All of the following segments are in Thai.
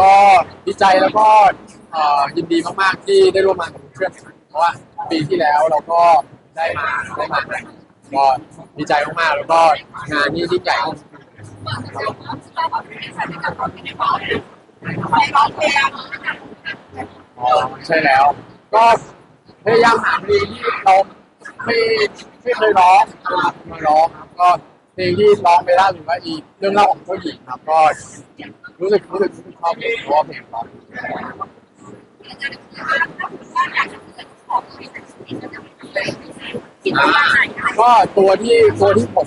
ก็ดีใจแล้วก็เอ่อยินดีมากๆที่ได้ร่วมงานกับเพื่อนเพราะว่าปีที่แล้วเราก็ได้มาได้มาก็ดีใจมากๆแล้วก็งานนี้ยิ่งใหญ่กในร้องเพลงอ๋อใช่แล้ว ก็พยายามหาเพลงที่เราไม่ไม่เคยร้องนะครับมาร้องครับก็ เพลงที่ร้องไปล่าสุดว่าอีเรื่องเล่าของผู้หญิงครับ ก็รู้สึกรู้สึกรู้สึกชอบเพลงเพราะว่าเพลงร้องคิดว่าไหนก็ตัวที่ตัวที่ผม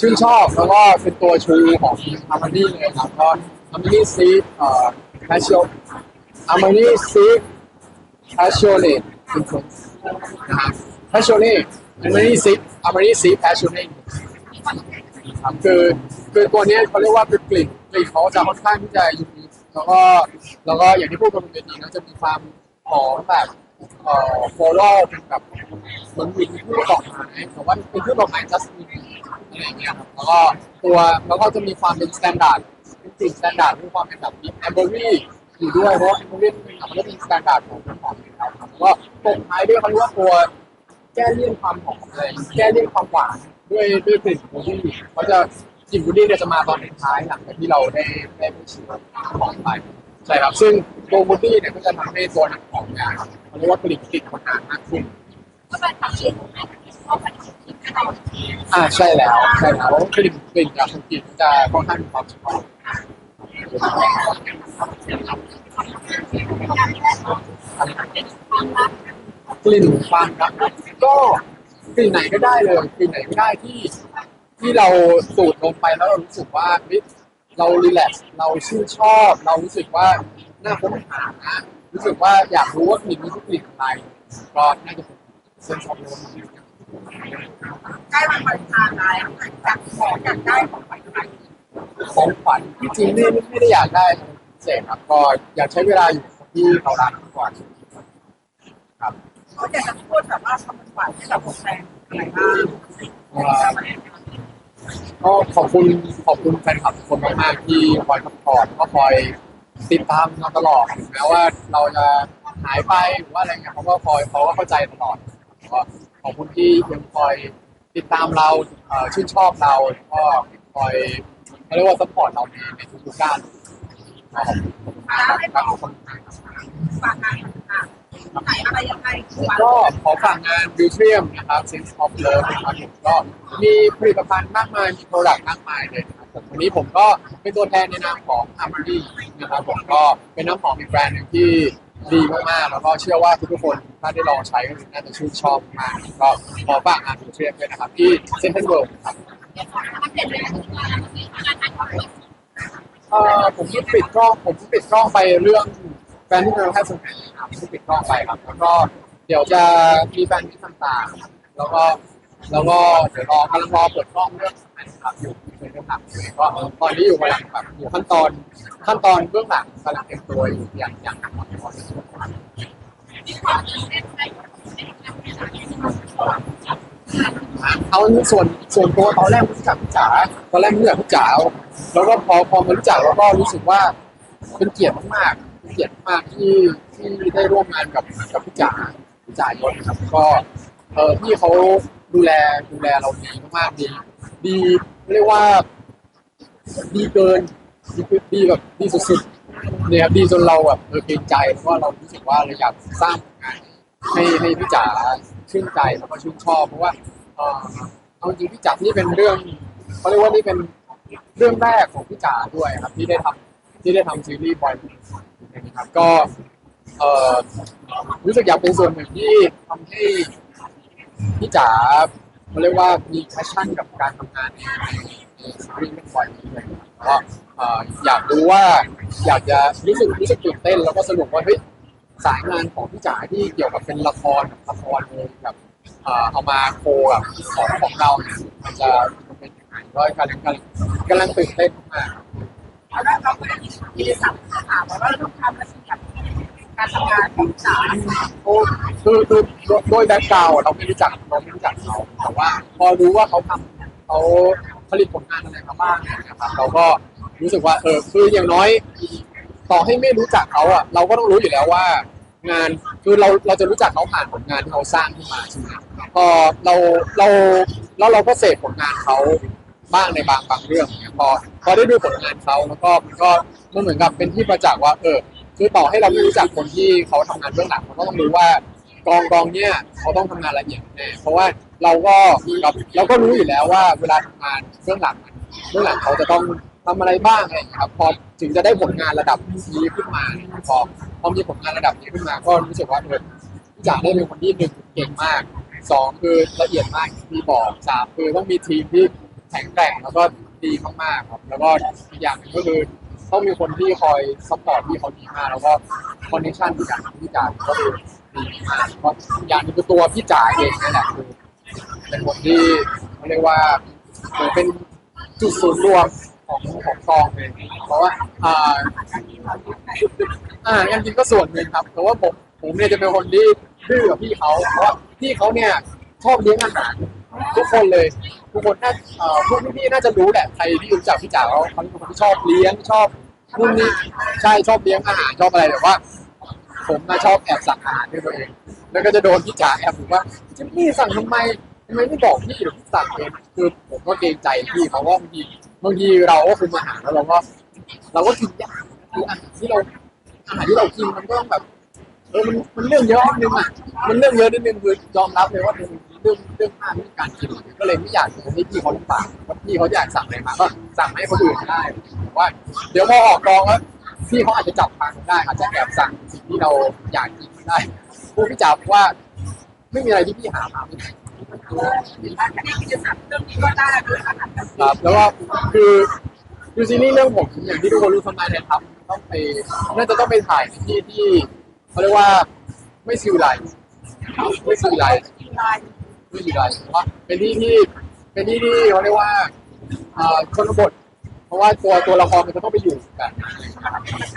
ชื่นชอบแล้วก็เป็นตัวชูของอาร์มานี่เลยครับก็อาร์มานี่ซีเอ่อแพชชั่นอาร์มานี่ซีแพชชั่นเนตเป็นคนนะครับแพชชั่นเนตอาร์มานี่ซีอาร์มานี่ซีแพชชั่นเนต ครับ คือคือตัวเนี้ยเขาเรียกว่าเป็นกลิ่นกลิ่นเขาจะค่อนข้างที่จะยูนิคแล้วก็แล้วก็อย่างที่พูดกันบนเวทีนะจะมีความหอมแบบเอ่อโฟลอร์เป็นแบบเหมือนมีพืชดอกไม้แต่ว่าเป็นพืชดอกไม้จัสมินอะไรอย่างเงี้ยครับแล้วก็ตัวแล้วก็จะมีความเป็นสแตนดาร์ดเป็นสิ่งสแตนดาร์ดมีความเป็นแบบมีแอมเบอรี่อยู่ด้วยเพราะแอมเบอรี่มันเป็นสแตนดาร์ดของน้ำหอมอยู่แล้วครับแล้วก็ตรงท้ายด้วยเขาเรียกว่าตัวแก้เลี่ยนความหอมอะไรแก้เลี่ยนความหวาน ด้วยด้วยกลิ่นบูดี้เขาจะกลิ่นบูดี้เนี่ยจะมาตอนท้ายหลังจากที่เราได้ได้ไม่ชิมของไปใช่ครับ ซึ่งตัวบูดี้เนี่ยก็จะทำให้ตัวหนังหอมเนี่ยเขาเรียกว่ากลิ่นกลิ่นมันหนามากขึ้นก็เป็นผักชีชอบผักชีที่เราอ่าใช่แล้วใช่แล้วกลิ่นกลิ่นจากคนกลิ่นจะค่อนข้างมีความเฉพาะกลิ่นความรักก็ กลิ่นไหนก็ได้เลยกลิ่นไหนก็ได้ที่ ที่เราสูดลงไปแล้วเรารู้สึกว่าเฮ้ยเรารีแลกซ์เราชื่นชอบ เรารู้สึกว่าน่าค้นหานะรู้สึกว่าอยากรู้ว่ากลิ่นนี้คือกลิ่นอะไรก็น่าจะเป็นเส้นชอบโน้นใกล้วันวาเลนไทน์แล้วอยากขออยากได้ของขวัญอะไรของขวัญที่จริงไม่ไม่ได้อยากได้พิเศษครับก็อยากใช้เวลาอยู่กับที่เรารักมากกว่าครับ ก็อยากจะพูดแบบว่าคำหวานให้กับแฟนอะไรบ้างก็ขอบคุณขอบคุณแฟนคลับทุกคนมากๆที่คอยซัพพอร์ตก็คอยติดตามเราตลอดถึงแม้ว่าเราจะหายไปหรือว่าอะไรเงี้ยเขาก็คอยเขาก็เข้าใจตลอดก็ขอบคุณที่ยังคอยติดตามเราชื่นชอบเราแล้วก็คอยเขาเรียกว่าซัพพอร์ตเราในทุกๆด้านขอบคุณครับ ก็ขอฝากงานบิวเทียมนะครับ Sense of Love นะครับผมก็มีผลิตภัณฑ์มากมาย มีโปรดักต์มากมายเลยนะครับผมวันนี้ผมก็เป็นตัวแทนในนามของ a m a r y นะครับผมก็เป็นน้ำหอมอีกแบรนด์หนึ่งที่ดีมากๆ แล้วก็เชื่อว่าทุกๆคนถ้าได้ลองใช้ก็น่าจะชื่นชอบมาก ก็ขอฝากงานบิวเทียมด้วยนะครับ ที่เซ็นทรัลเวิลด์ครับเอ่อผมเพิ่งปิดกล้องผมเพิ่งปิดกล้องไปเรื่องแฟนที่เราแค่สมัยครับเพิ่งปิดกล้องไปครับแล้วก็ เดี๋ยวจะมีแฟนที่ต่างๆ แล้วก็แล้วก็เดี๋ยวรอกำลังรอเปิดกล้องเรื่องสมัยครับอยู่ในเรื่องหลังก็ตอนนี้อยู่กำลังแบบอยู่ขั้นตอนขั้นตอนเบื้องหลังกำลังเตรียมตัวอยู่อย่างอย่างหนักหน่วงเอาส่วนส่วนตัวตอนแรกรู้จักพี่จ๋าตอนแรกรู้จักพี่จ๋าแล้วก็พอพอมารู้จักแล้วก็รู้สึกว่าเป็นเกียรติมากๆเป็นเกียรติมากที่ที่ได้ร่วมงานกับกับพี่จ๋า จ๋ายศครับก็เออพี่เขาดูแลดูแลเราดีมากๆดีดีเรียกว่า ดีเกินดีดีแบบดีสุดๆเนี่ยครับดีจนเราแบบเออเกรงใจเพราะเรารู้สึกว่าเราอยากสร้างผลงานให้ให้พี่จ๋าชื่นใจแล้วก็ชื่นชอบเพราะว่าเออเอาจริงพี่จ๋านี่เป็นเรื่องเขาเรียกว่านี่เป็นเรื่องแรกของพี่จ๋าด้วยครับ ที่ได้ทำที่ได้ทำซีรีส์บอยนะครับก็ เออรู้สึกอยากเป็นส่วนหนึ่งที่ทำให้พี่จ๋าเขาเรียกว่ามีแพชชั่นกับการทำงานในซีรีส์เรื่องบอยเลยครับก็เอ่ออยากรู้ว่าอยากจะรู้สึกรู้สึกตื่นเต้น แล้วก็สนุกว่าเฮ้ยสายงานของพี่จ๋าที่เกี่ยวกับเป็นละครละครเลยแบบเอ่อเอามาโคกับของของเราเนี่ยมันจะมันเป็นยังไงก็กำลังกำลังกำลังตื่นเต้นมาก แล้วเราก็ได้มีสัมภาษณ์ว่าเราต้องทำอะไร การทำงานของจ๋าโอ้คือคือโดยแบ็คกราวเราไม่รู้จักเราไม่รู้จักเขาแต่ว่า พอรู้ว่าเขาทำเขาผลิตผลงานอะไรมาบ้างเนี่ยนะครับ เราก็รู้สึกว่า เออคืออย่างน้อย ต่อให้ไม่รู้จักเขาอะ เราก็ต้องรู้อยู่แล้วว่า งานคือเราเราจะรู้จักเขาผ่านผลงานที่เขาสร้างขึ้นมาใช่ไหมพอเราเราแล้วเราก็เสพผลงานเขาบ้างในบางบางเรื่องเนี่ยพอพอได้ดูผลงานเขาแล้วก็มันก็มันเหมือนกับเป็นที่ประจักษ์ว่า เออ คือต่อให้เราไม่รู้จักคนที่เขาทำงานเบื้องหลังเราก็ต้องรู้ว่ากองกองเนี่ยเขาต้องทำงานละเอียดแน่เพราะว่าเราก็กับเราก็รู้อยู่แล้วว่าเวลาทำงานเบื้องหลังเบื้องหลังเขาจะต้องทำอะไรบ้างอะไรครับพอถึงจะได้ผลงานระดับนี้ขึ้นมาพอพอมีผลงานระดับนี้ขึ้นมา ก็รู้สึกว่าเออพี่จ๋าได้เป็นคนที่หนึ่งเก่งมากสองคือละเอียดมากอย่างที่บอกสามคือต้องมีทีมที่แข็งแกร่งแล้วก็ดีมากๆครับแล้วก็อีกอย่างหนึ่งก็คือ ต้องมีคนที่คอยซัพพอร์ตที่เขาดีมากแล้วก็คอนเนคชั่นที่การที่กาก็คือดีมากเพราะอย่างนึงคือตัวพี่จ๋าเองนี่แหละคือเป็นคนที่เขาเรียกว่าเหมือนเป็นจุดศูนย์รวมของของกองเลยเพราะว่าอ่าอ่ายังจริงก็ส่วนหนึ่งครับแต่ว่าผมผมเนี่ยจะเป็นคนที่ดื้อกับพี่เขาเพราะพี่เขาเนี่ยชอบเลี้ยงอาหาร ทุกคนเลย ทุกคนน่าเอ่อพวกพี่ๆน่าจะรู้แหละใครที่รู้จักพี่จ๋าเขาเขาเป็นคนที่ชอบเลี้ยงชอบนู่นนี่ใช่ชอบเลี้ยงอาหารชอบอะไรแต่ว่า ผมน่ะชอบแอบสั่งอาหารด้วยตัวเอง แล้วก็จะโดนพี่จ๋าแอบบอกว่าจิมมี่สั่งทำไมทำไมไม่บอกพี่หรือพี่สั่งเองคือผมก็เกรงใจพี่เขาว่าบางทีบางทีเราก็คุมอาหารแล้วเราก็เราก็กินยากคืออาหารที่เราอาหารที่เรากินมันก็ต้องแบบเออมันมันเรื่องเยอะนิดนึงอะมันเรื่องเยอะนิดนึงคือยอมรับเลยว่ามันเรื่องเรื่องมากเรื่องการกินก็เลยไม่อยากจะให้พี่เขาลำบากว่าพี่เขาอยากสั่งอะไรมาก็สั่งให้คนอื่นได้ว่า เดี๋ยวพอออกกองแล้วพี่เขาอาจจะจับทางได้อาจจะแอบสั่งสิ่งที่เราอยากกินได้พวกพี่จ๋าบอกว่า ไม่มีอะไรที่พี่หามาไม่ได้อันนี้กิจกรรมเรื่องนี้ก็ได้ด้วยอาหารแบบครับแล้วก็คือคือซีรีส์เรื่องผมอย่างที่ทุกคนรู้ทำนายเนี่ยครับต้องไปน่าจะต้องไปถ่ายในที่ที่เขาเรียกว่าไม่ซิวไลท์ไม่ซิวไล ท์ลายไม่ซิวไลท์เพราะว่าเป็นที่ที่เป็นที่ที่เขาเรียกว่าเอ่อชนบท เพราะว่าตัวตัวละครมันจะต้องไปอยู่กัน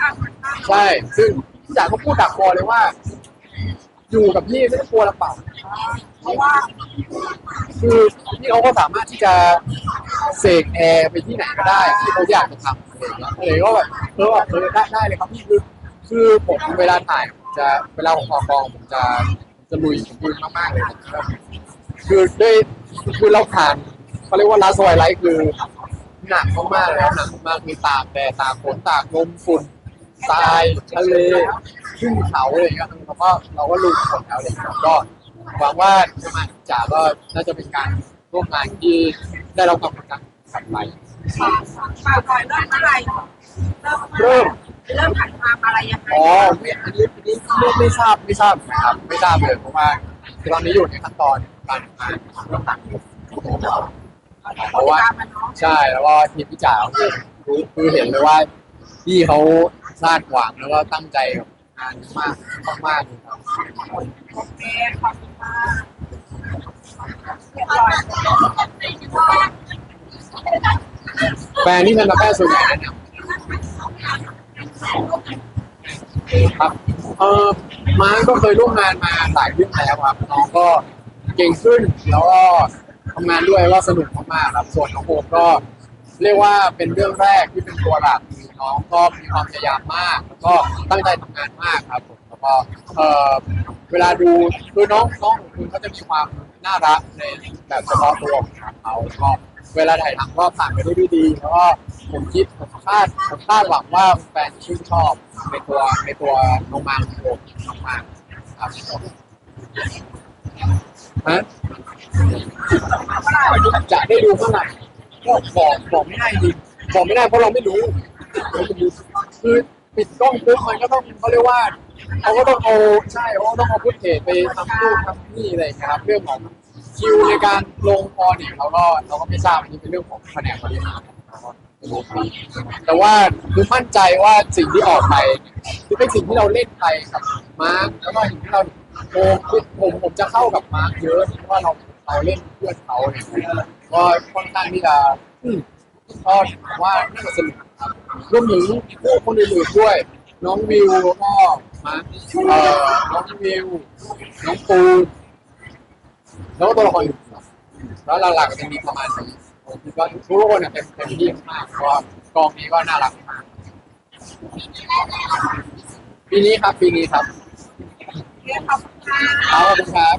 ข้างมันใช่ ซึ่งพี่จ๋าก็พูดดักคอเลยว่า อยู่กับพี่ไม่ต้องกลัวลำบากเพราะว่าคือพี่เขาก็สามารถที่จะเสกแอร์ไปที่ไหนก็ได้ ที่เขาอยากจะทำอะไรอย่างเงี้ยเลยก็แบบเออแบบเออได้ได้เลยครับพี่คือคือผมเวลาถ่ายผมจะเวลาผมออกกองผมจะจะลุยผมลุยมากๆเลยครับ คือด้วยคือเราผ่านเขาเรียกว่าลาสวายไลท์คือหนักมากๆเลยครับหนักมากมีตากแดดตากฝนตากลมฝุ่นทรายทะเลขึ้นเขาอะไรอย่างเงี้ยเราก็เราก็ลุยหมดแล้วเลยก็หวังว่าจะมาจ่าก็น่าจะเป็นการร่วมงานที่ได้รับความกดดันกลับไปฝากก่อนเริ่มเมื่อไหร่เริ่มเริ่มถ่ายทำอะไรยังไงอ๋อไม่อันนี้อันนี้ไม่ไม่ทราบไม่ทราบครับไม่ทราบเลยเพราะว่า ตอนนี้อยู่ในขั้นตอนการทำงานเรื่องต่างเพราะว่าตามมันเนาะใช่แล้วก็ทีมพี่จ๋าคือรู้คือเห็นเลยว่าพี่เขาคาดหวังแล้วก็ตั้งใจกับงานมากมากๆเลยครับโอเคขอบคุณมากเรียบร้อยแฟนที่ทันตแพทย์ส่วนใหญ่แนะนำ ครับเออมาก็เคยร่วมงานมาหลายเรื่องแล้วครับน้องก็เก่งขึ้นแล้วก็ทำงานด้วยก็สนุกมากๆครับส่วนน้องโอมก็ เรียกว่าเป็นเรื่องแรกที่เป็นตัวหลักน้องก็มีความพยายามมากแล้วก็ตั้งใจทำงานมากครับผมแล้วก็เออเวลาดูคือน้องน้องของคุณเขาจะมีความน่ารักในแบบเฉพาะตัวของเขาก็เวลาถ่ายทำก็ผ่านไปได้ด้วยดีแล้วก็ ผมคิดผมคาดผมคาดหวังว่าแฟนชื่นชอบในตัวในตัวโนมาของผมมากๆครับฮะจะได้ดูเมื่อไหร่ก็บอกบอกไม่ได้จริงบอกไม่ได้เพราะเราไม่รู้เราไม่รู้คือปิดกล้องปุ๊บมันก็ต้องเขาเรียกว่าเขาก็ต้องเอาใช่เขาต้องเอาพุทเทไปทำนู่นทำนี่อะไรครับ เรื่องของคิวในการลงพอเนี่ยเราก็เราก็ไม่ทราบอันนี้เป็นเรื่องของแผนกบริหารนะครับ แต่ว่าคือมั่นใจว่าสิ่งที่ออกไปคือเป็นสิ่งที่เราเล่นไปกับมาร์คแล้วก็สิ่งที่เราโอ้ผมผมจะเข้ากับมาร์คเยอะเพราะว่าเราเราเล่นเพื่อนเขาเนี่ยก็ค่อนข้างที่จะอืมก็ผมว่าน่าจะสนุกรับรวมถึงผู้คนอื่นๆด้วย น้องวิวแล้วก็มาเอ่อน้องวิวน้องปูแล้วก็ตัวละครอื่นแล้วหลักๆจะมีประมาณนี้ ผมก็ทุกคนเนี่ยเต็มเต็มที่มากเพราะกองนี้ก็น่ารักมากปีนี้ครับปีนี้ครับเรียกขอบคุณค่ะขอบคุณครับ